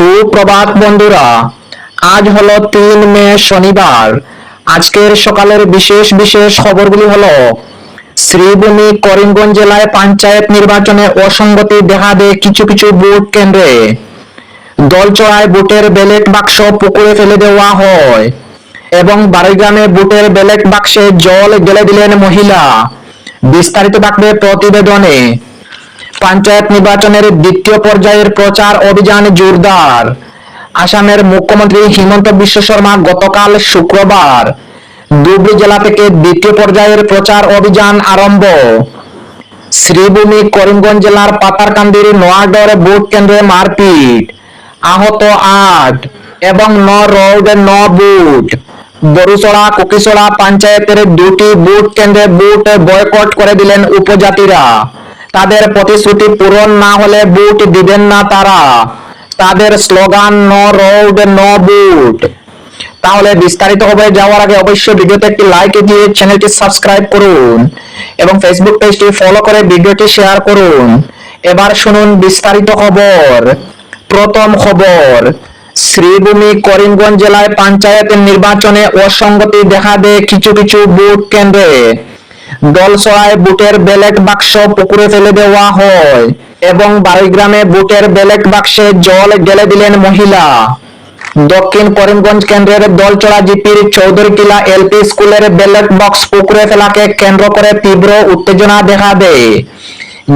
সুপ্রভাত বন্ধুরা, আজ হলো তিন মে শনিবার। আজকের সকালের বিশেষ বিশেষ খবরগুলি হলো, শ্রীভূমি করিমগঞ্জ জেলায় পঞ্চায়েত নির্বাচনে অসঙ্গতি দেখা দেয় কিছু কিছু ভোট কেন্দ্রে। দলচড়ায় বুটের ব্যালট বাক্স পুকুরে ফেলে দেওয়া হয় এবং বাড়িগ্রামে বুটের ব্যালট বাক্সে জল গেলে দিলেন মহিলা। বিস্তারিত থাকবে প্রতিবেদনে। পঞ্চায়েত নির্বাচনের দ্বিতীয় পর্যায়ের প্রচার অভিযান জোরদার। আসামের মুখ্যমন্ত্রী হিমন্ত বিশ্ব শর্মা গতকাল শুক্রবার ধুবড়ী জেলা থেকে দ্বিতীয় পর্যায়ের প্রচার অভিযান আরম্ভ। শ্রীভূমি করিমগঞ্জ জেলার পাতারকান্দির নোয়াডর ভোট কেন্দ্রে মারপিট। আহত আট এবং ন রোড, ন বুট। বরুচড়া কুকিচড়া পঞ্চায়েতের দুটি বুট কেন্দ্রে বুট বয়কট করে দিলেন উপজাতিরা। তাদের প্রতিশ্রুতি পূরণ না হলে বুট দিবেন না তারা। তাদের স্লোগান, নো রোড, ন বুট। তাহলে বিস্তারিত হবে যাওয়ার আগে অবশ্যই ভিডিওতে একটি লাইক দিয়ে চ্যানেলটি সাবস্ক্রাইব করুন এবং ফেসবুক পেজটি ফলো করে ভিডিওটি শেয়ার করুন। এবার শুনুন বিস্তারিত খবর। প্রথম খবর, শ্রীভূমি করিমগঞ্জ জেলায় পঞ্চায়েতের নির্বাচনে অসঙ্গতি দেখা দেয় কিছু কিছু বুথ কেন্দ্রে। দলসরায় বুটের ব্যালট বাক্স পুকুরে ফেলে দেওয়া হয় এবং বাড়িগ্রামে বুটের ব্যালট বাক্সে জল গেলে দিলেন মহিলা। দক্ষিণ করিমগঞ্জ কেন্দ্রের দলচড়া জিপির চৌধুরী টিলা এলপি স্কুলের ব্যালট বক্স পুকুরে ফেলাকে কেন্দ্র করে তীব্র উত্তেজনা দেখা দেয়।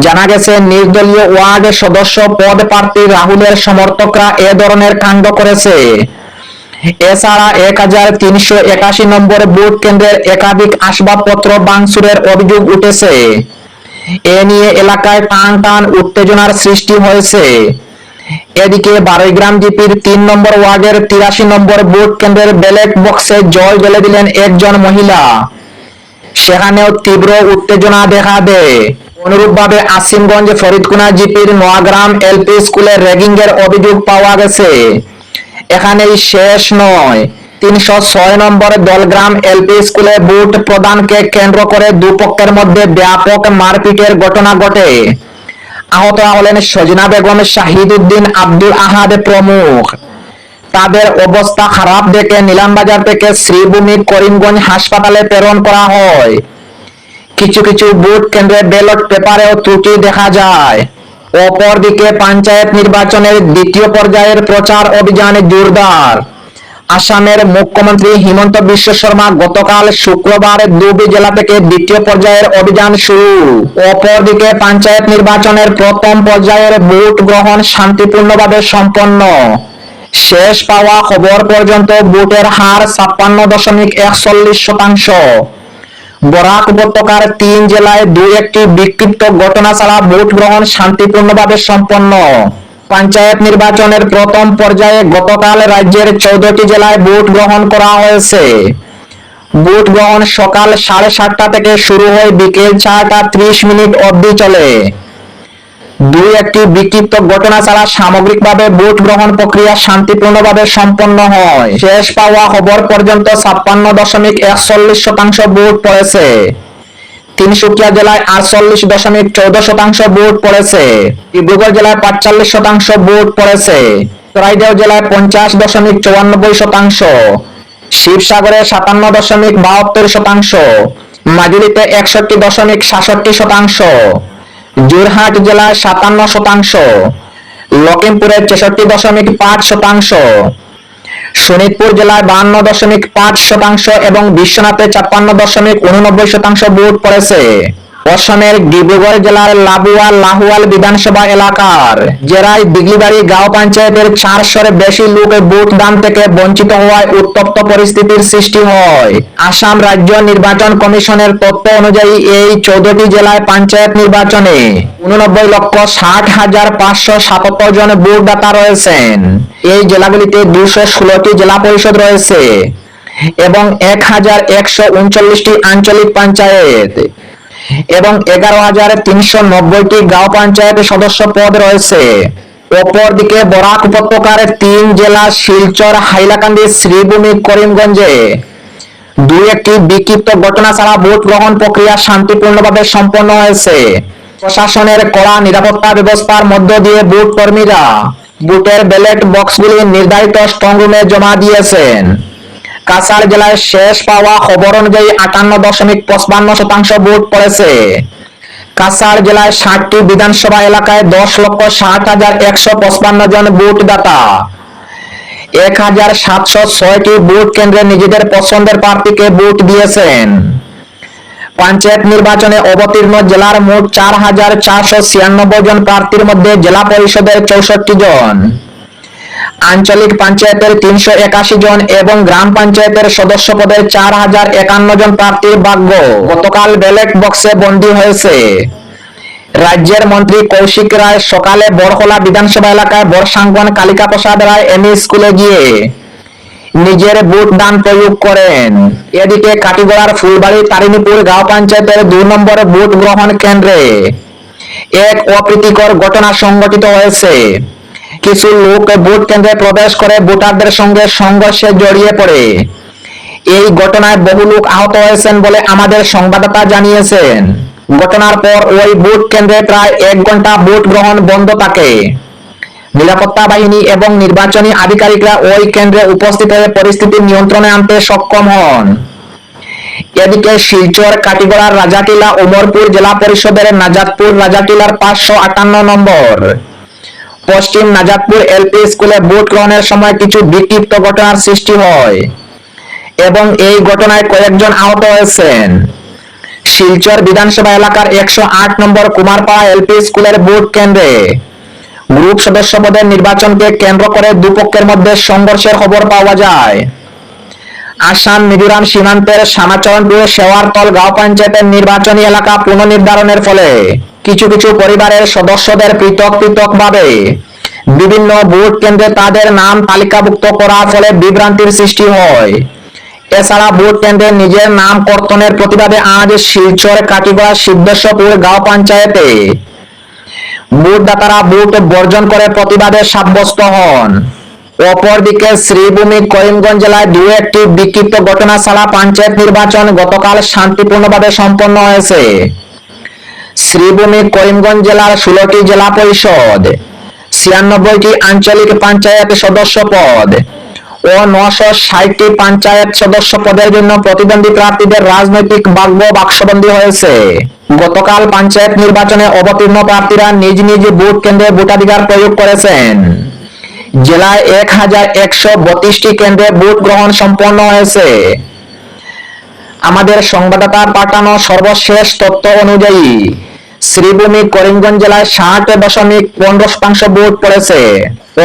জানা গেছে, নির্দলীয় ওয়ার্ড সদস্য পদ প্রার্থী রাহুলের সমর্থকরা এ ধরনের কাণ্ড করেছে। এছাড়া এক হাজার তিনশো একাশি নম্বর বুথ কেন্দ্রের একাধিক আসবাবপত্র ভাঙচুরের অভিযোগ উঠেছে। এ নিয়ে এলাকায় টান টান উত্তেজনার সৃষ্টি হয়েছে। এদিকে বারৈগ্রাম জিপির তিন নম্বর ওয়ার্ডের তিরাশি নম্বর বুথ কেন্দ্রের ব্যালট বক্সে জল জ্বলে দিলেন একজন মহিলা। সেখানেও তীব্র উত্তেজনা দেখা দেয়। অনুরূপভাবে আসিমগঞ্জ ফরিদকুনা জিপির নোয়াগ্রাম এলপি স্কুলে র্যাগিং এর অভিযোগ পাওয়া গেছে। এখানেই শেষ নয়। তিনশো ছয় নম্বর দলগ্রাম এলপি স্কুলে বুট প্রদানকে কেন্দ্র করে দুপক্ষের মধ্যে ব্যাপক মারপিটের ঘটনা ঘটে। আহত হলেন সজিনা বেগম শাহিদ উদ্দিন আব্দুল আহাদ প্রমুখ। তাদের অবস্থা খারাপ দেখে নিলামবাজার থেকে শ্রীভূমি করিমগঞ্জ হাসপাতালে প্রেরণ করা হয়। কিছু কিছু বুথ কেন্দ্রে ব্যালট পেপারেও ত্রুটি দেখা যায়। অপরদিকে পঞ্চায়েত নির্বাচনের দ্বিতীয় পর্যায়ের প্রচার অভিযানে জোরদার। আসামের মুখ্যমন্ত্রী হিমন্ত বিশ্ব শর্মা গতকাল শুক্রবার দুবি জেলা থেকে দ্বিতীয় পর্যায়ের অভিযান শুরু। অপরদিকে পঞ্চায়েত নির্বাচনের প্রথম পর্যায়ের ভোট গ্রহণ শান্তিপূর্ণভাবে সম্পন্ন। শেষ পাওয়া খবর পর্যন্ত ভোটের হার ছাপ্পান্ন দশমিক একচল্লিশ শতাংশ। বরাক উপত্যকার তিন জেলায় দুই একটি বিক্ষিপ্ত ঘটনা ছাড়া ভোট গ্রহণ শান্তিপূর্ণভাবে সম্পন্ন। পঞ্চায়েত নির্বাচনের প্রথম পর্যায়ে গতকাল রাজ্যের চৌদ্দটি জেলায় ভোট গ্রহণ করা হয়েছে। ভোট গ্রহণ সকাল সাড়ে সাতটা থেকে শুরু হয়ে বিকেল চারটা ত্রিশ মিনিট অবধি চলে। দুই একটি বিক্ষিপ্ত ঘটনা ছাড়া সামগ্রিকভাবে ভোট গ্রহণ প্রক্রিয়া শান্তিপূর্ণভাবে সম্পন্ন হয়। শেষ পাওয়া খবর পর্যন্ত ছাপ্পান্ন দশমিক একচল্লিশ শতাংশ ভোট পড়েছে। তিনসুকিয়া জেলায় আটচল্লিশ দশমিক চৌদ্দ শতাংশ ভোট পড়েছে। ডিব্রুগড় জেলায় পাঁচচল্লিশ শতাংশ ভোট পড়েছে। চড়াইদেও জেলায় পঞ্চাশ দশমিক চুরানব্বই শতাংশ। শিবসাগরে সাতান্ন দশমিক বাহাত্তর শতাংশ। মাজুলিতে একষট্টি দশমিক সাতষট্টি শতাংশ। জোরহাট জেলায় সাতান্ন শতাংশ লখিমপুরে ছেষট্টি দশমিক পাঁচ শতাংশ শোনিতপুর জেলায় বাহান্ন দশমিক পাঁচ শতাংশ এবং বিশ্বনাথে ছাপ্পান্ন দশমিক উননব্বই শতাংশ ভোট পড়েছে। অসমের ডিব্রুগড় জেলার লাবুয়া লাহুয়াল বিধানসভা এলাকার, জেরায় দিগলিবাড়ি গাঁও পঞ্চায়েতের চারশোর বেশি লোক ভোট দান থেকে বঞ্চিত হওয়ায় উত্তপ্ত পরিস্থিতির সৃষ্টি হয়। আসাম রাজ্য নির্বাচন কমিশনের তথ্য অনুযায়ী এই চৌদ্দটি জেলায় পঞ্চায়েত নির্বাচনে উননব্বই লক্ষ ষাট হাজার পাঁচশো সাতাত্তর জন ভোটদাতা রয়েছেন। এই জেলাগুলিতে দুশো ষোলোটি জেলা পরিষদ রয়েছে এবং এক হাজার একশো উনচল্লিশটি আঞ্চলিক পঞ্চায়েত। এবং এগারো হাজার তিনশো নব্বইটি গাঁও পঞ্চায়েত সদস্য পদ রয়েছে। অপরদিকে বরাক উপত্যকার তিন জেলা শিলচর, হাইলাকান্দি, শ্রীভূমি, করিমগঞ্জে দুই একটি বিক্ষিপ্ত ঘটনা ছাড়া ভোট গ্রহণ প্রক্রিয়া শান্তিপূর্ণভাবে সম্পন্ন হয়েছে। প্রশাসনের কড়া নিরাপত্তা ব্যবস্থার মধ্য দিয়ে ভোট কর্মীরা বুথের ব্যালট বক্সগুলি নির্ধারিত স্ট্রং রুমে জমা দিয়েছেন। কাছাড় জেলায় শেষ পাওয়া খবর অনুযায়ী আটান্ন দশমিক পঁচপান্ন শতাংশ ভোট পড়েছে। কাছাড় জেলায় ষাটটি বিধানসভা এলাকায় দশ লক্ষ ষাট হাজার একশো পঁচপান্ন জন ভোটদাতা। এক হাজার সাতশো ছয়টি ভোট কেন্দ্রে নিজেদের পছন্দের প্রার্থীকে ভোট দিয়েছেন। পঞ্চায়েত নির্বাচনে অবতীর্ণ জেলার মোট চার হাজার চারশো ছিয়ানব্বই জন প্রার্থীর মধ্যে জেলা পরিষদের চৌষট্টি জন। আঞ্চলিক পঞ্চায়েতের তিনশো একাশি জন এবং গ্রাম পঞ্চায়েতের সদস্য পদের চার হাজার একান্ন জন প্রার্থীর ভাগ্য। গতকাল ব্যালট বক্সে বন্দী হয়েছে। রাজ্যের মন্ত্রী কৌশিক রায় সকালে বড়খোলা বিধানসভা এলাকায় বর্ষাঙ্গন কালিকা প্রসাদ রায় এমই স্কুলে গিয়ে নিজের ভোট দান প্রয়োগ করেন। এদিকে কাটিগড়ার ফুলবাড়ি তারিণীপুর গাঁও পঞ্চায়েতের দুই নম্বর ভোট গ্রহণ কেন্দ্রে এক অপ্রীতিকর ঘটনা সংঘটিত হয়েছে। কিছু লোক ভোট কেন্দ্রে প্রবেশ করে ভোটারদের সঙ্গে সংঘর্ষে জড়িয়ে পড়ে। এই ঘটনায় বহু লোক আহত হয়েছেন বলে আমাদের সংবাদদাতা জানিয়েছেন। ঘটনার পর ওই ভোট কেন্দ্রে প্রায় এক ঘণ্টা ভোট গ্রহণ বন্ধ থাকে। নিরাপত্তা বাহিনী এবং নির্বাচনী আধিকারিকরা ওই কেন্দ্রে উপস্থিত হয়ে পরিস্থিতি নিয়ন্ত্রণে আনতে সক্ষম হন। এদিকে শিলচর, কাটিগড়ার রাজাটিলা, উমরপুর জেলা পরিষদের নাজাদপুর রাজাটিলার পাঁচশো আটান্ন নম্বর। পশ্চিম নাজাদপুর এলপি স্কুলে ভোট গ্রহণের সময় কিছু বিক্ষিপ্ত ঘটনার সৃষ্টি হয় এবং এই ঘটনায় কয়েকজন আহত হয়েছেন। শিলচর বিধানসভা এলাকার একশো আট নম্বর কুমারপাড়া এলপি স্কুলের ভোট কেন্দ্রে গ্রুপ সদস্য পদের নির্বাচনকে কেন্দ্র করে দুপক্ষের মধ্যে সংঘর্ষের খবর পাওয়া যায়। আসাম মিজোরাম সীমান্তের সামাচরণপুর শেওয়ারতল গাঁও পঞ্চায়েতের নির্বাচনী এলাকা পুনর্নির্ধারণের ফলে কিছু কিছু পরিবারের সদস্যদের পৃথক পৃথক ভাবে বিভিন্ন ভোট কেন্দ্রে তাদের নাম তালিকাভুক্ত করার ফলে বিভ্রান্তির সৃষ্টি হয়। এছাড়া ভোট কেন্দ্রে নিজের নাম কর্তনের প্রতিবাদে আজ শিলচর, কাটিগড়া, সিদ্ধেশ্বরপুর গাঁও পঞ্চায়েতে ভোটদাতারা ভোট বর্জন করে প্রতিবাদে সাব্যস্ত হন। অপরদিকে শ্রীভূমি করিমগঞ্জ জেলায় দু একটি বিক্ষিপ্ত ঘটনা ছাড়া পঞ্চায়েত নির্বাচন গতকাল শান্তিপূর্ণভাবে সম্পন্ন হয়েছে। শ্রীভূমি করিমগঞ্জ জেলার ষোলোটি জেলা পরিষদ, ছিয়ানব্বইটি আঞ্চলিক পঞ্চায়েত সদস্য পদ ও নশো ষাটটি পঞ্চায়েত সদস্য পদের জন্য প্রতিদ্বন্দ্বী প্রার্থীদের রাজনৈতিক ভাগ্য বাক্সবন্দী হয়েছে। গতকাল পঞ্চায়েত নির্বাচনে অবতীর্ণ প্রার্থীরা নিজ নিজ ভোট কেন্দ্রে ভোটাধিকার প্রয়োগ করেছেন। জেলায় এক হাজার একশো বত্রিশটি কেন্দ্রে ভোট গ্রহণ সম্পন্ন হয়েছে। আমাদের সংবাদদাতা পাঠানো সর্বশেষ তথ্য অনুযায়ী, শ্রীভূমি করিমগঞ্জ জেলায় ষাট দশমিক পনেরো শতাংশ ভোট পড়েছে।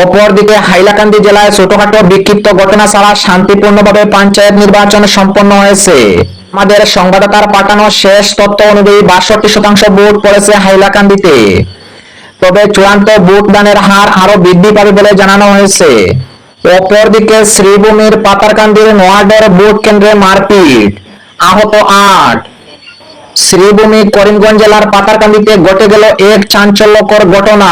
অপরদিকে হাইলাকান্দি জেলায় ছোটখাটো বিক্ষিপ্ত ঘটনা ছাড়া শান্তিপূর্ণভাবে পঞ্চায়েত নির্বাচন সম্পন্ন হয়েছে। আমাদের সংবাদদাতার পাঠানো শেষ তথ্য অনুযায়ী বাষট্টি শতাংশ ভোট পড়েছে হাইলাকান্দিতে। তবে চূড়ান্ত ভোট দানের হার আরও বৃদ্ধি পাবে বলে জানানো হয়েছে। অপরদিকে শ্রীভূমির পাতারকান্দির নোয়াডের ভোট কেন্দ্রে মারপিট, আহত আট। শ্রীভূমি করিমগঞ্জ জেলার পাতারকান্দিতে ঘটে গেল এক চাঞ্চল্যকর ঘটনা।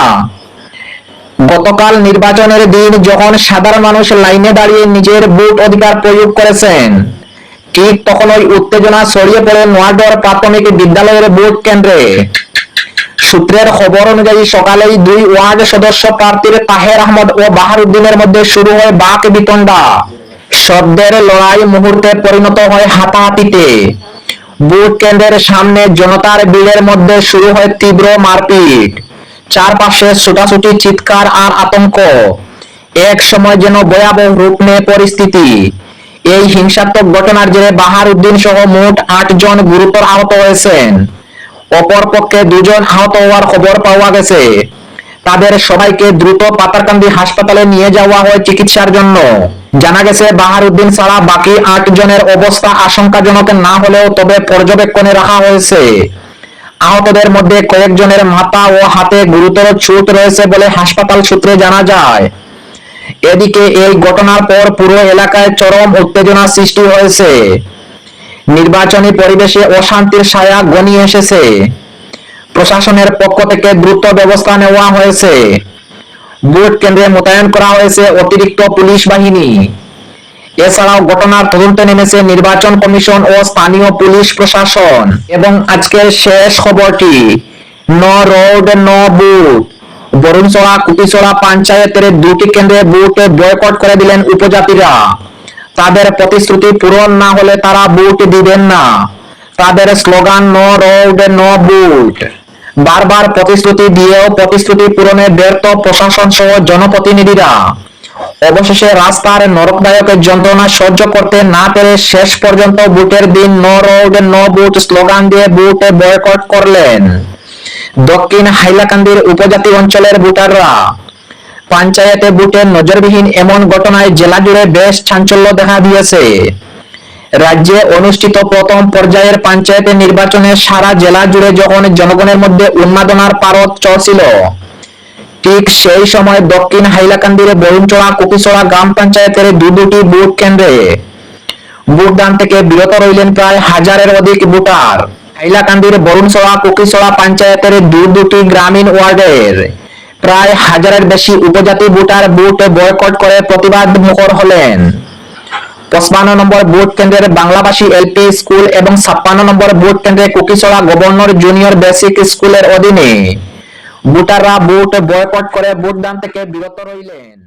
গতকাল নির্বাচনের দিন যখন সাধারণ মানুষ লাইনে দাঁড়িয়ে নিজের ভোট অধিকার প্রয়োগ করেছেন, ঠিক তখন ওই উত্তেজনা ছড়িয়ে পড়ে নোয়াডর প্রাথমিক বিদ্যালয়ের ভোট কেন্দ্রে। সূত্রের খবর অনুযায়ী সকালেই দুই ওয়ার্ড সদস্য প্রার্থীর তাহের আহমদ ও বাহার উদ্দিনের মধ্যে শুরু হয় বাক বিতণ্ডা। শব্দের লড়াই মুহূর্তে পরিণত হয় হাতাহাতিতে। ভোট কেন্দ্রের সামনে জনতার ভিড়ের মধ্যে শুরু হয় তীব্র মারপিট। চারপাশে ছোটাছুটি, চিৎকার আর আতঙ্ক। এক সময় যেন ভয়াবহ রূপ নেয় পরিস্থিতি। এই হিংসাত্মক ঘটনার জেরে বাহার উদ্দিন সহ মোট আট জন গুরুতর আহত হয়েছেন। অপরপক্ষে দুজন আহত হওয়ার খবর পাওয়া গেছে। তাদের সবাইকে দ্রুত পাতারকান্দি হাসপাতালে নিয়ে যাওয়া হয় চিকিৎসার জন্য। জানা গেছে বাহারউদ্দিন ছাড়া বাকি আট জনের অবস্থা আশঙ্কাজনক না হলেও তবে পর্যবেক্ষণে রাখা হয়েছে। আহতদের মধ্যে কয়েকজনের মাথা ও হাতে গুরুতর চোট রয়েছে বলে হাসপাতাল সূত্রে জানা যায়। এদিকে এই ঘটনার পর পুরো এলাকায় চরম উত্তেজনা সৃষ্টি হয়েছে। নির্বাচনী পরিবেশে অশান্তির ছায়া ঘনিয়ে এসেছে। প্রশাসনের পক্ষ থেকে দ্রুত ব্যবস্থা নেওয়া হয়েছে। ভোট কেন্দ্রে মোতায়েন করা হয়েছে অতিরিক্ত পুলিশ বাহিনী। এছাড়াও ঘটনার তদন্তে নেমেছে নির্বাচন কমিশন ও স্থানীয় পুলিশ প্রশাসন। এবং আজকের শেষ খবরটি, ন রোড, ন বুথ বরুণছড়া কুটিছড়া পঞ্চায়েতের দুটি কেন্দ্রে ভোট বয়কট করে দিলেন উপজাতিরা। তাদের প্রতিশ্রুতি পূরণ না হলে তারা ভোট দিবেন না। তাদের slogan, no road, no vote. বারবার প্রতিশ্রুতি দিয়েও প্রতিশ্রুতি পূরণে ব্যর্থ প্রশাসন সহ জনপ্রতিনিধিরা। অবশেষে রাস্তার নরকদায়ক যন্ত্রণা সহ্য করতে না পেরে শেষ পর্যন্ত বুটের দিন no road, no vote slogan দিয়ে বুট বয়কট করলেন। দক্ষিণ হাইলাকান্দির উপজাতি অঞ্চলের ভোটাররা পঞ্চায়েতে বুটে নজরবিহীন এমন ঘটনায় জেলা জুড়ে বেশ চাঞ্চল্য দেখা দিয়েছে। রাজ্যে অনুষ্ঠিত প্রথম পর্যায়ের পঞ্চায়েতের নির্বাচনে সারা জেলা জুড়ে যখন জনগণের মধ্যে উন্মাদনার পারদ চলছিল ঠিক সেই সময় দক্ষিণ হাইলাকান্দির বরুণচড়া কুপিছড়া গ্রাম পঞ্চায়েতের দু দুটি বুথ কেন্দ্রে ভোটদান থেকে বিরত রইলেন প্রায় হাজারের অধিক ভোটার। হাইলাকান্দির বরুণচড়া কুকিছড়া পঞ্চায়েতের দু দুটি গ্রামীণ ওয়ার্ডের প্রায় হাজারের বেশি উপজাতি ভোটার ভোট বয়কট করে প্রতিবাদ মুখর হলেন। পঁচপান্ন নম্বর ভোট কেন্দ্রের বাংলাভাষী এলপি স্কুল এবং ছাপ্পান্ন নম্বর ভোট কেন্দ্রে কুকিছড়া গভর্নর জুনিয়র বেসিক স্কুলের অধীনে ভোটাররা ভোট বয়কট করে ভোটদান থেকে বিরত রইলেন।